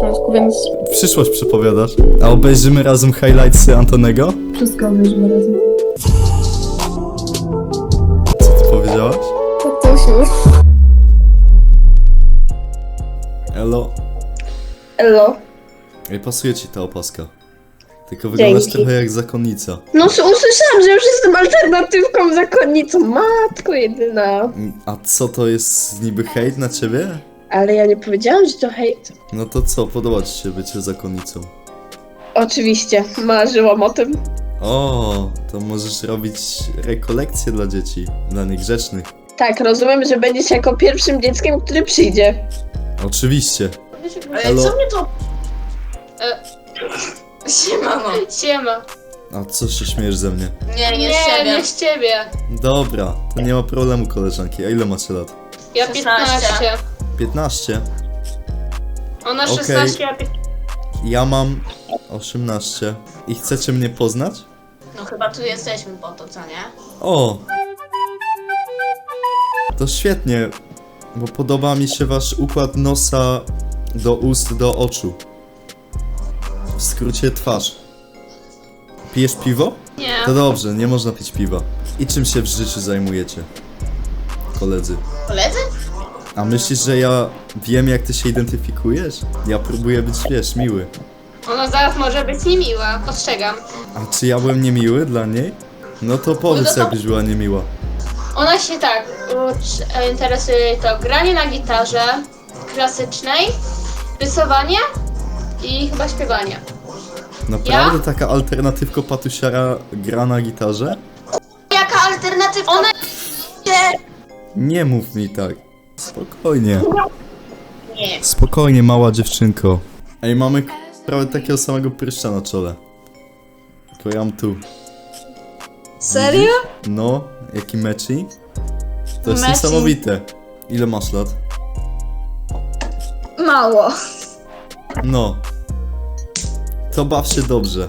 Śląsku, więc Przyszłość przepowiadasz. A obejrzymy razem highlightsy Antonego? wszystko obejrzymy razem. Co ty powiedziałaś? Tatusiu. Elo. Elo. Ej, pasuje ci ta opaska. Tylko wyglądasz Dzięki. trochę jak zakonnica. No s- usłyszałam, że już jestem alternatywką zakonnicą. Matko jedyna. Mm, A co to jest niby hejt na ciebie? Ale ja nie powiedziałam, że to hejt. No to co, podoba ci się bycie zakonnicą? Oczywiście, marzyłam o tym. O, to możesz robić rekolekcje dla dzieci, dla niegrzecznych. Tak, rozumiem, że będziesz jako pierwszym dzieckiem, który przyjdzie. Oczywiście. Ale Elo. co mnie to... E... Siemano. Siema. A co się śmiejesz ze mnie? Nie, nie, z nie, ciebie. nie z ciebie. Dobra, to nie ma problemu koleżanki. A ile macie lat? Ja 16. 15. 15. Ona Okej. 16, a 15. Ja mam 18. I chcecie mnie poznać? No chyba tu jesteśmy po to, co nie? O! To świetnie, bo podoba mi się wasz układ nosa do ust, do oczu. W skrócie twarz. Pijesz piwo? Nie. To dobrze, nie można pić piwa. I czym się w życiu zajmujecie? Koledzy. Koledzy? A myślisz, że ja wiem jak ty się identyfikujesz? Ja próbuję być, wiesz, miły. Ona zaraz może być niemiła. Ostrzegam. A czy ja byłem niemiły dla niej? No to powiedz, No to- jakbyś była niemiła. Ona się tak ucz- e, interesuje to granie na gitarze klasycznej, rysowanie i chyba śpiewanie. Naprawdę taka alternatywko patusiara gra na gitarze? Jaka alternatywa? Ona... Nie mów mi tak. Spokojnie. Nie. Spokojnie, mała dziewczynko. Ej, mamy k- prawie takiego samego pryszcza na czole. Tylko ja mam tu. Serio? No, jaki meci? To jest Matching. niesamowite. Ile masz lat? Mało. No. To baw się dobrze.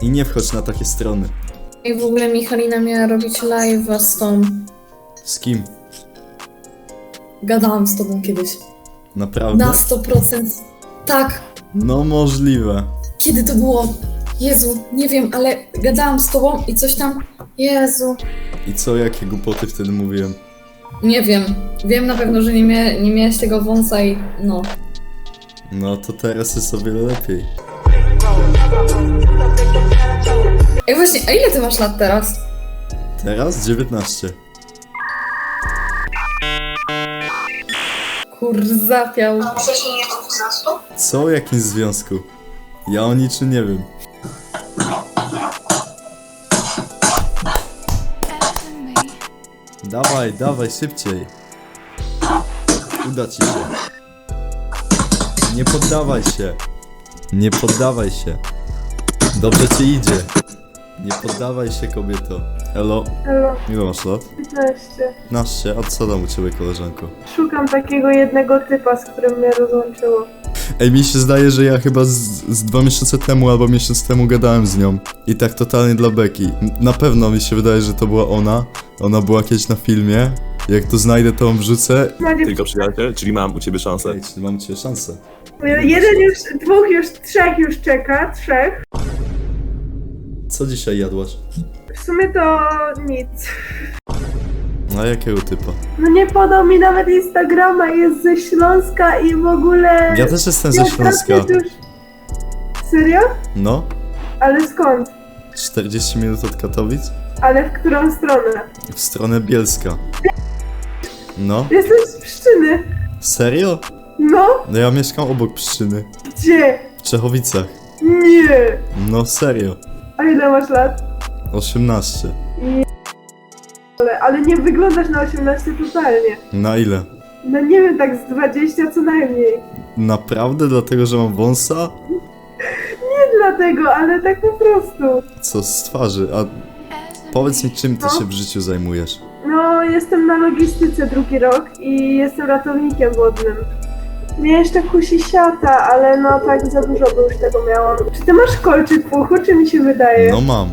I nie wchodź na takie strony. I w ogóle Michalina miała robić live'a z tą. Z kim? Gadałam z tobą kiedyś. Naprawdę? Na 100%. Tak. No możliwe. Kiedy to było? Jezu, nie wiem, ale gadałam z tobą i coś tam. Jezu. I co, jakie głupoty wtedy mówiłem? Nie wiem. Wiem na pewno, że nie, mia nie miałeś tego wąsa i no. No to teraz jest o wiele lepiej. Ej właśnie, a ile ty masz lat teraz? Teraz 19. Kur zapiał. Co o jakimś związku? Ja o niczym nie wiem. Dawaj, dawaj, szybciej. Uda ci się. Nie poddawaj się. Nie poddawaj się. Dobrze ci idzie. Nie poddawaj się, kobieto. Elo, Halo, ile masz lat? 15. 15. A co tam u ciebie, koleżanko? Szukam takiego jednego typa, z którym mnie rozłączyło. Ej, mi się zdaje, że ja chyba z, z dwa miesiące temu albo miesiąc temu gadałem z nią. I tak totalnie dla Beki. N- Na pewno mi się wydaje, że to była ona. Ona była kiedyś na filmie. Jak to znajdę, to ją wrzucę. Tylko przyjaciel, czyli mam u ciebie szansę. Ej, czyli mam cię szansę. jeden już, dwóch już, trzech już czeka, trzech. Co dzisiaj jadłaś? W sumie to nic. A jakiego typa? No nie podał mi nawet Instagrama, jest ze Śląska i w ogóle... Ja też jestem ze Śląska. Już... Serio? No, Ale skąd? 40 minut od Katowic Ale w którą stronę? w stronę Bielska. No, Jestem z Pszczyny. serio? No, No ja mieszkam obok Pszczyny. gdzie? W Czechowicach. Nie. No serio. A ile masz lat? 18. Ale, ale nie wyglądasz na 18 totalnie. Na ile? No nie wiem, tak z 20 co najmniej. Naprawdę? Dlatego, że mam wąsa? Nie dlatego, ale tak po prostu. Co z twarzy? A powiedz mi, czym ty No. się w życiu zajmujesz? No, jestem na logistyce drugi rok i jestem ratownikiem wodnym. Mnie jeszcze kusi siata, ale no tak za dużo by już tego miałam. Czy ty masz kolczyk w uchu, czy mi się wydaje? No mam.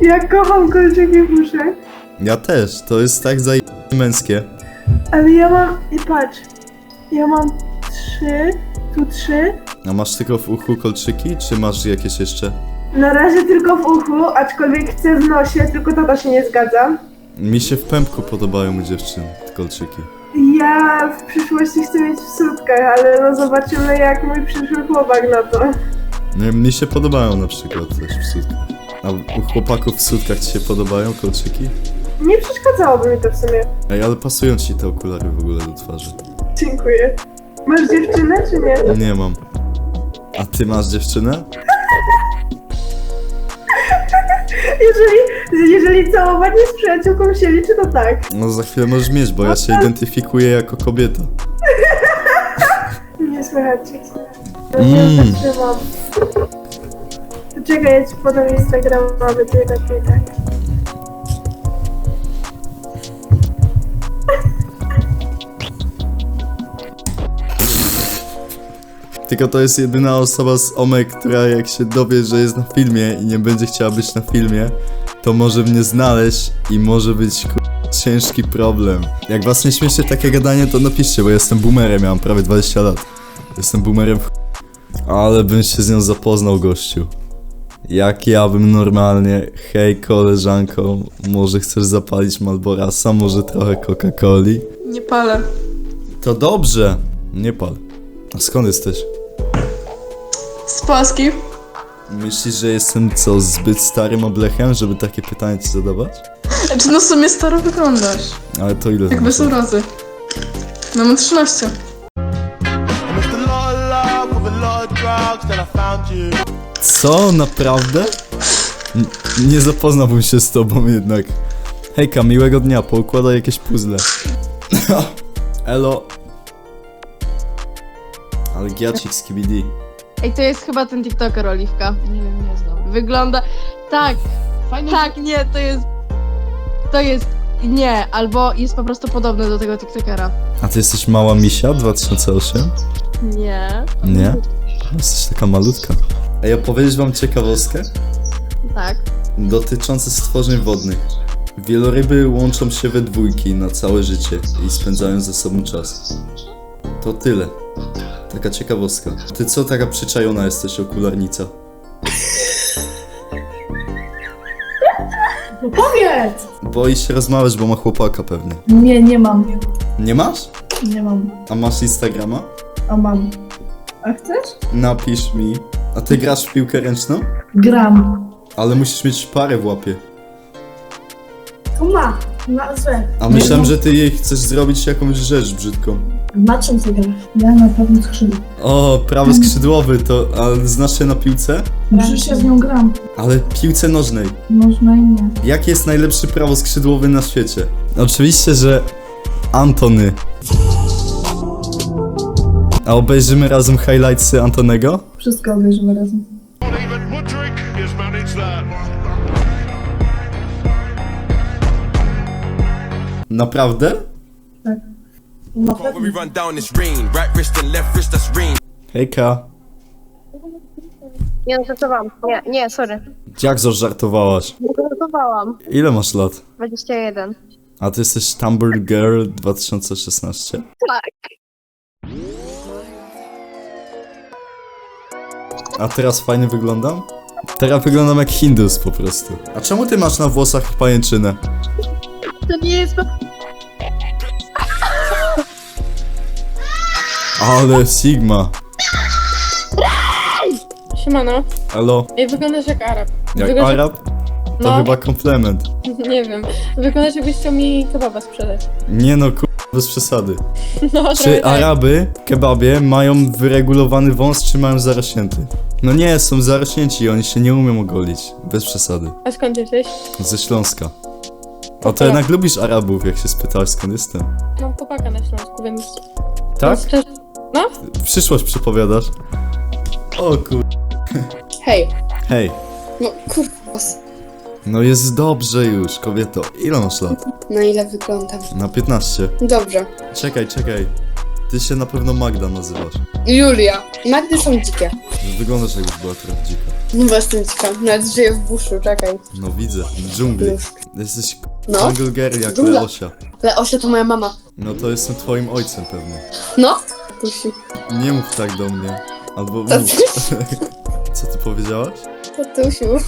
Ja kocham kolczyki w uszach, Ja też. To jest tak zaje... męskie. ale ja mam... I patrz, Ja mam trzy, tu trzy. A masz tylko w uchu kolczyki, czy masz jakieś jeszcze? Na razie tylko w uchu, aczkolwiek chcę w nosie, tylko tata się nie zgadza. Mi się w pępku podobają u dziewczyn kolczyki. Ja w przyszłości chcę mieć w sutkach, ale no zobaczymy jak mój przyszły chłopak na to. No, mi się podobają na przykład też w sutkach. A u chłopaków w sutkach ci się podobają kolczyki? Nie przeszkadzałoby mi to w sumie. Ej, ale pasują ci te okulary w ogóle do twarzy. Dziękuję. Masz dziewczynę czy nie? Nie mam. A ty masz dziewczynę? Jeżeli, jeżeli całowanie z przyjaciółką się liczy, to tak. No za chwilę możesz mieć, bo ja się identyfikuję jako kobieta. Nie słychać cię. No Mm. ja zatrzymam. Czekaj, ja ci podam Instagrama, mamy tu tak i tak. Tylko to jest jedyna osoba z Omek, która jak się dowie, że jest na filmie i nie będzie chciała być na filmie, to może mnie znaleźć i może być ku... ciężki problem. Jak was nie śmieszy takie gadanie, to napiszcie, bo jestem boomerem, ja mam prawie 20 lat. Jestem boomerem w... Ale bym się z nią zapoznał, gościu. Jak ja bym normalnie, hej koleżanko, może chcesz zapalić Malborasa, może trochę Coca-Coli? Nie palę. To dobrze, nie pal. A skąd jesteś? Z Polski. Myślisz, że jestem co, zbyt starym oblechem, żeby takie pytania ci zadawać? Znaczy no w sumie staro wyglądasz. Ale to ile Jak bez znaczy? urazy. No mam 13. Mr. Lord Love with a lot of drugs that I found you. Co? Naprawdę? N- nie zapoznałbym się z tobą jednak. Hejka, miłego dnia, poukładaj jakieś puzzle. Elo. Ale giacik z KBD. Ej, to jest chyba ten TikToker Oliwka. Nie wiem, nie znam. Wygląda. Tak, tak, nie, to jest. To jest. Nie, albo jest po prostu podobny do tego TikTokera. A ty jesteś mała misia 2008? Nie. Nie? Jesteś taka malutka. Ej, opowiedzieć wam ciekawostkę? Tak. dotyczące stworzeń wodnych. Wieloryby łączą się we dwójki na całe życie i spędzają ze sobą czas. To tyle. Taka ciekawostka. Ty co taka przyczajona jesteś, okularnica? No powiedz! Boi się rozmawiać, bo ma chłopaka pewnie. Nie, nie mam. Nie masz? Nie mam. A masz Instagrama? A mam. A chcesz? Napisz mi. A ty grasz w piłkę ręczną? Gram. Ale musisz mieć parę w łapie. To ma. Nazwę. A myślałem, że ty jej chcesz zrobić jakąś rzecz brzydką. Ty grasz? Ja na pewno skrzydło. O, prawy skrzydłowy, to... A znasz się na piłce? Przecież ja z nią gram. Ale piłce nożnej. Można i nie. Jaki jest najlepszy prawoskrzydłowy na świecie? Oczywiście, że Antony. A obejrzymy razem highlightsy Antonego? Wszystko obejrzymy razem. Even Mudrick has managed that. Naprawdę? Na When pewno. we run down this rain, right wrist and left wrist, that's rain. Hejka. Nie, żartowałam. Nie, nie, sorry. Jak zażartowałaś? Nie żartowałam. Ile masz lat? 21. A ty jesteś Tumblr Girl 2016? Tak. A teraz fajnie wyglądam? Teraz wyglądam jak Hindus po prostu. A czemu ty masz na włosach pajęczynę? To nie jest. Ale Sigma. Siemano. Elo, Ej, wyglądasz jak Arab. jak Wyglądasz- Arab? To No. chyba komplement. Nie wiem. Wyglądasz jakbyś chciał mi kebaba sprzedać. Nie no, kur... bez przesady. No, trochę Czy tak. Araby w kebabie mają wyregulowany wąs, czy mają zarośnięty? No nie, są zarośnięci, oni się nie umią ogolić. Bez przesady. A skąd jesteś? Ze Śląska. O, to jednak lubisz Arabów, jak się spytałeś skąd jestem. Mam chłopaka na Śląsku, więc... Tak? Szczerze... No? Przyszłość przepowiadasz? O kur... Hej. Hej. No, kurwa. No jest dobrze już, kobieto. Ile masz lat? Na ile wyglądam? Na 15. Dobrze. Czekaj, czekaj. Ty się na pewno Magda nazywasz. Julia. Magdy są dzikie. Wyglądasz jakbyś była trochę dzika. No jestem dzika. Nawet żyję w buszu, czekaj. No widzę, w dżungli. Jesteś No. no. girl jak Dżungla. Leosia. Leosia to moja mama. No to jestem twoim ojcem pewnie. No? Tatusiu. Nie mów tak do mnie. Albo mów. Tatusiu. Co ty powiedziałaś? Tatusiu.